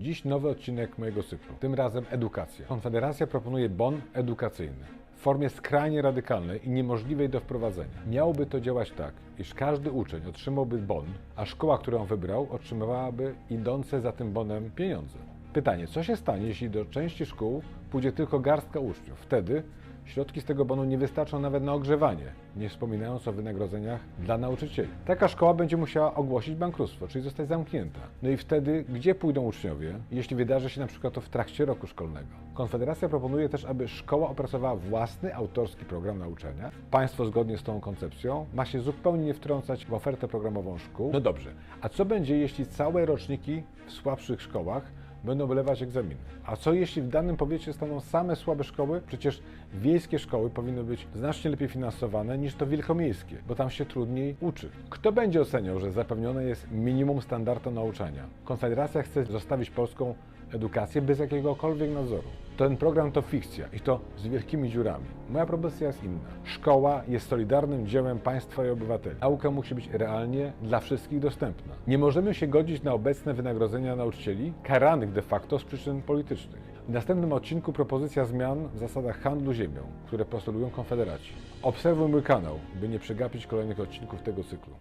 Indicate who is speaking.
Speaker 1: Dziś nowy odcinek mojego cyklu, tym razem edukacja. Konfederacja proponuje bon edukacyjny w formie skrajnie radykalnej i niemożliwej do wprowadzenia. Miałoby to działać tak, iż każdy uczeń otrzymałby bon, a szkoła, którą wybrał, otrzymywałaby idące za tym bonem pieniądze. Pytanie, co się stanie, jeśli do części szkół pójdzie tylko garstka uczniów? Wtedy środki z tego bonu nie wystarczą nawet na ogrzewanie, nie wspominając o wynagrodzeniach dla nauczycieli. Taka szkoła będzie musiała ogłosić bankructwo, czyli zostać zamknięta. No i wtedy gdzie pójdą uczniowie, jeśli wydarzy się na przykład to w trakcie roku szkolnego? Konfederacja proponuje też, aby szkoła opracowała własny autorski program nauczania. Państwo zgodnie z tą koncepcją ma się zupełnie nie wtrącać w ofertę programową szkół. No dobrze, a co będzie, jeśli całe roczniki w słabszych szkołach będą wylewać egzaminy. A co jeśli w danym powiecie staną same słabe szkoły? Przecież wiejskie szkoły powinny być znacznie lepiej finansowane niż to wielkomiejskie, bo tam się trudniej uczy. Kto będzie oceniał, że zapewnione jest minimum standardu nauczania? Konfederacja chce zostawić polską edukację bez jakiegokolwiek nadzoru. Ten program to fikcja i to z wielkimi dziurami. Moja propozycja jest inna. Szkoła jest solidarnym dziełem państwa i obywateli. Nauka musi być realnie dla wszystkich dostępna. Nie możemy się godzić na obecne wynagrodzenia nauczycieli, karanych de facto z przyczyn politycznych. W następnym odcinku propozycja zmian w zasadach handlu ziemią, które postulują Konfederaci. Obserwuj mój kanał, by nie przegapić kolejnych odcinków tego cyklu.